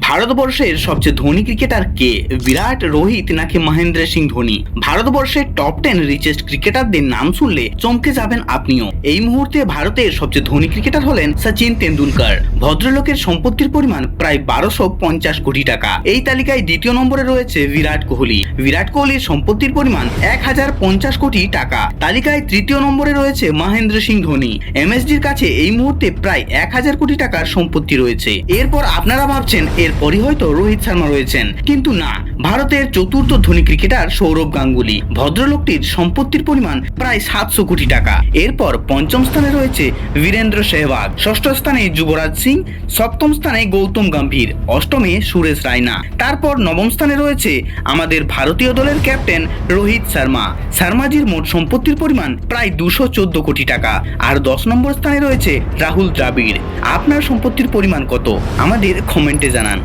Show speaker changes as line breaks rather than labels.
ভারতবর্ষের সবচেয়ে ধনী ক্রিকেটার কে? বিরাট, রোহিত নাকি মহেন্দ্র সিং ধোনি? ভারতবর্ষের টপ টেন রিচেস্ট ক্রিকেটারদের নাম শুনলে চমকে যাবেন আপনিও। এই মুহূর্তে ভারতের সবচেয়ে ধনী ক্রিকেটার হলেন সচিন তেন্ডুলকর। ভদ্রলোকের সম্পত্তির পরিমাণ প্রায় বারোশো পঞ্চাশ কোটি টাকা। এই তালিকায় দ্বিতীয় নম্বরে রয়েছে বিরাট কোহলি। বিরাট কোহলির সম্পত্তির পরিমাণ এক হাজার পঞ্চাশ কোটি টাকা। তালিকায় তৃতীয় নম্বরে রয়েছে মহেন্দ্র সিং ধোনি। এমএসডির কাছে এই মুহূর্তে প্রায় এক হাজার কোটি টাকার সম্পত্তি রয়েছে। এরপর আপনারা ভাবছেন এরপরই হয়তো রোহিত শর্মা রয়েছেন। কিন্তু না ভারতের চতুর্থ ধনী ক্রিকেটার সৌরভ গাঙ্গুলি। ভদ্রলোকটির সম্পত্তির পরিমাণ প্রায় সাতশো কোটি টাকা। এরপর পঞ্চম স্থানে রয়েছে বীরেন্দ্র সেহবাগ ষষ্ঠ স্থানে যুবরাজ সিং, সপ্তম স্থানে গৌতম গম্ভীর, অষ্টমে সুরেশ রায়না। তারপর নবম স্থানে রয়েছে আমাদের ভারতীয় দলের ক্যাপ্টেন রোহিত শর্মা। শর্মাজির মোট সম্পত্তির পরিমাণ প্রায় দুশো চোদ্দ কোটি টাকা। আর দশ নম্বর স্থানে রয়েছে রাহুল দ্রাবিড়। আপনার সম্পত্তির পরিমাণ কত? আমাদের কমেন্টে জানান।